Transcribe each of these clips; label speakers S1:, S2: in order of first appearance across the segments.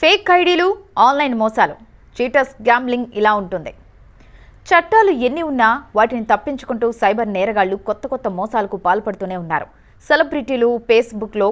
S1: Fake ఐడీలు online మోసాలు. Cheaters gambling ఇలా ఉంటుంది. చట్టాలు ఎన్ని ఉన్నా వాటిని తప్పించుకుంటూ సైబర్ నేరగాళ్ళు కొత్త కొత్త మోసాలకు పాల్పడుతూనే ఉన్నారు. సెలబ్రిటీలు ఫేస్బుక్లో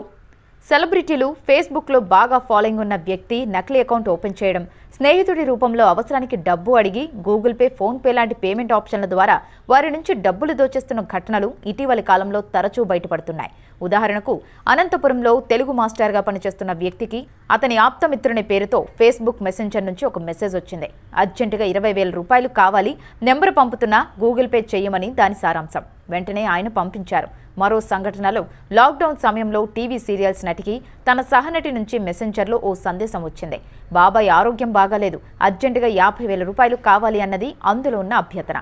S1: సెలబ్రిటీలు ఫేస్బుక్లో బాగా ఫాలోయింగ్ ఉన్న వ్యక్తి నకిలీ అకౌంట్ ఓపెన్ చేయడం స్నేహితుడి రూపంలో అవసరానికి డబ్బు అడిగి గూగుల్ పే ఫోన్ పే లాంటి పేమెంట్ ఆప్షన్ల ద్వారా వారి నుంచి డబ్బులు దోచేస్తున్న ఘటనలు ఇటీవలి కాలంలో తరచూ బయటపడుతున్నాయి. ఉదాహరణకు అనంతపురంలో తెలుగు మాస్టర్గా పనిచేస్తున్న వ్యక్తికి అతని ఆప్తమిత్రుని పేరుతో ఫేస్బుక్ మెసెంజర్ నుంచి ఒక మెసేజ్ వచ్చింది. అర్జెంటుగా ఇరవై వేల రూపాయలు కావాలి నెంబర్ పంపుతున్నా గూగుల్ పే చేయమని దాని సారాంశం. వెంటనే ఆయన పంపించారు. మరో సంఘటనలో లాక్డౌన్ సమయంలో టీవీ సీరియల్స్ నటికి తన సహనటి నుంచి మెసెంజర్లో ఓ సందేశం వచ్చింది. బాబాయ్ ఆరోగ్యం బాగాలేదు. అర్జెంటుగా యాభై వేల రూపాయలు కావాలి అన్నది అందులో ఉన్న అభ్యర్థన.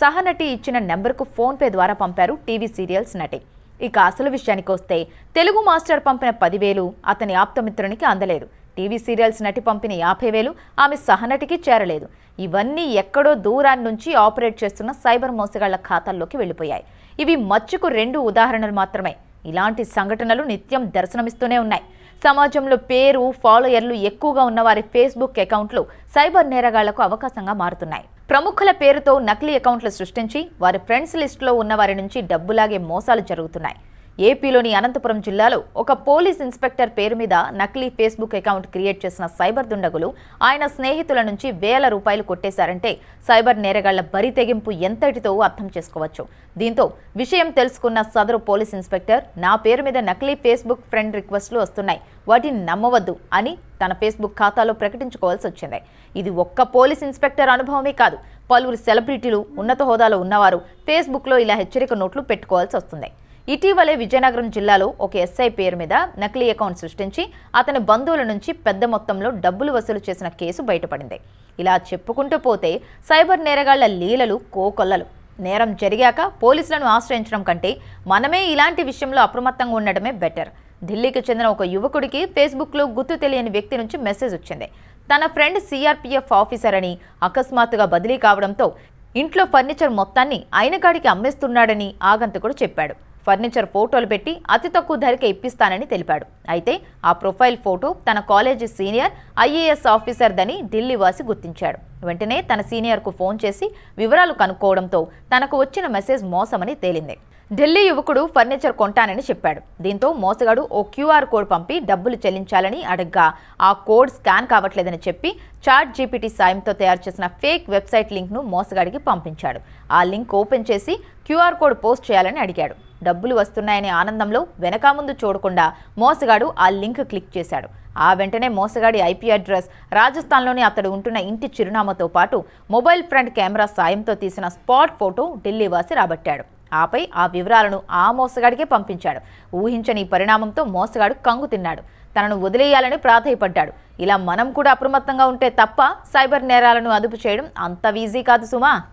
S1: సహనటి ఇచ్చిన నెంబర్కు ఫోన్పే ద్వారా పంపారు టీవీ సీరియల్స్ నటి. ఇక అసలు విషయానికి వస్తే తెలుగు మాస్టర్ పంపిన పదివేలు అతని ఆప్తమిత్రునికి అందలేదు. టీవీ సీరియల్స్ నటి పంపిన యాభై వేలు ఆమె సహనటికి చేరలేదు. ఇవన్నీ ఎక్కడో దూరాన్ని నుంచి ఆపరేట్ చేస్తున్న సైబర్ మోసగాళ్ళ ఖాతాల్లోకి వెళ్ళిపోయాయి. ఇవి మచ్చుకు రెండు ఉదాహరణలు మాత్రమే. ఇలాంటి సంఘటనలు నిత్యం దర్శనమిస్తూనే ఉన్నాయి. సమాజంలో పేరు ఫాలోయర్లు ఎక్కువగా ఉన్న వారి ఫేస్బుక్ అకౌంట్లు సైబర్ నేరగాళ్ళకు అవకాశంగా మారుతున్నాయి. ప్రముఖుల పేరుతో నకిలీ అకౌంట్లు సృష్టించి వారి ఫ్రెండ్స్ లిస్టులో ఉన్న వారి నుంచి డబ్బులాగే మోసాలు జరుగుతున్నాయి. ఏపీలోని అనంతపురం జిల్లాలో ఒక పోలీస్ ఇన్స్పెక్టర్ పేరు మీద నకిలీ ఫేస్బుక్ అకౌంట్ క్రియేట్ చేసిన సైబర్ దుండగులు ఆయన స్నేహితుల నుంచి వేల రూపాయలు కొట్టేశారంటే సైబర్ నేరగాళ్ళ బరి తెగింపు ఎంతటితో అర్థం చేసుకోవచ్చు. దీంతో విషయం తెలుసుకున్న సదరు పోలీస్ ఇన్స్పెక్టర్ నా పేరు మీద నకిలీ ఫేస్బుక్ ఫ్రెండ్ రిక్వెస్ట్లు వస్తున్నాయి వాటిని నమ్మవద్దు అని తన ఫేస్బుక్ ఖాతాలో ప్రకటించుకోవాల్సి వచ్చింది. ఇది ఒక్క పోలీస్ ఇన్స్పెక్టర్ అనుభవమే కాదు పలువురు సెలబ్రిటీలు ఉన్నత హోదాలో ఉన్నవారు ఫేస్బుక్లో ఇలా హెచ్చరిక నోట్లు పెట్టుకోవాల్సి వస్తుంది. ఇటీవలే విజయనగరం జిల్లాలో ఒక ఎస్ఐ పేరు మీద నకిలీ అకౌంట్ సృష్టించి అతని బంధువుల నుంచి పెద్ద మొత్తంలో డబ్బులు వసూలు చేసిన కేసు బయటపడింది. ఇలా చెప్పుకుంటూ పోతే సైబర్ నేరగాళ్ళ లీలలు కోకొల్లలు. నేరం జరిగాక పోలీసులను ఆశ్రయించడం కంటే మనమే ఇలాంటి విషయంలో అప్రమత్తంగా ఉండడమే బెటర్. ఢిల్లీకి చెందిన ఒక యువకుడికి ఫేస్బుక్లో గుర్తు తెలియని వ్యక్తి నుంచి మెసేజ్ వచ్చింది. తన ఫ్రెండ్ సీఆర్పీఎఫ్ ఆఫీసర్ అని అకస్మాత్తుగా బదిలీ కావడంతో ఇంట్లో ఫర్నిచర్ మొత్తాన్ని అయినగాడికి అమ్మేస్తున్నాడని ఆగంతకుడు చెప్పాడు. ఫర్నిచర్ ఫోటోలు పెట్టి అతి తక్కువ ధరకే ఇప్పిస్తానని తెలిపాడు. అయితే ఆ ప్రొఫైల్ ఫోటో తన కాలేజీ సీనియర్ ఐఏఎస్ ఆఫీసర్దని ఢిల్లీ వాసి గుర్తించాడు. వెంటనే తన సీనియర్కు ఫోన్ చేసి వివరాలు కనుక్కోవడంతో తనకు వచ్చిన మెసేజ్ మోసమని తేలింది. ఢిల్లీ యువకుడు ఫర్నిచర్ కొంటానని చెప్పాడు. దీంతో మోసగాడు ఓ క్యూఆర్ కోడ్ పంపి డబ్బులు చెల్లించాలని అడగ్గా ఆ కోడ్ స్కాన్ కావట్లేదని చెప్పి చాట్ జీపీటీ సాయంతో తయారు చేసిన ఫేక్ వెబ్సైట్ లింక్ను మోసగాడికి పంపించాడు. ఆ లింక్ ఓపెన్ చేసి క్యూఆర్ కోడ్ పోస్ట్ చేయాలని అడిగాడు. డబ్బులు వస్తున్నాయనే ఆనందంలో వెనక ముందు చూడకుండా మోసగాడు ఆ లింక్ క్లిక్ చేశాడు. ఆ వెంటనే మోసగాడి ఐపీ అడ్రస్ రాజస్థాన్లోని అతడు ఉంటున్న ఇంటి చిరునామాతో పాటు మొబైల్ ఫ్రంట్ కెమెరా సాయంతో తీసిన స్పాట్ ఫోటో ఢిల్లీ వాసి రాబట్టాడు. ఆపై ఆ వివరాలను ఆ మోసగాడికే పంపించాడు. ఊహించని పరిణామంతో మోసగాడు కంగు తిన్నాడు. తనను వదిలేయాలని ప్రాధాయపడ్డాడు. ఇలా మనం కూడా అప్రమత్తంగా ఉంటే తప్ప సైబర్ నేరాలను అదుపు చేయడం అంత ఈజీ కాదు సుమా.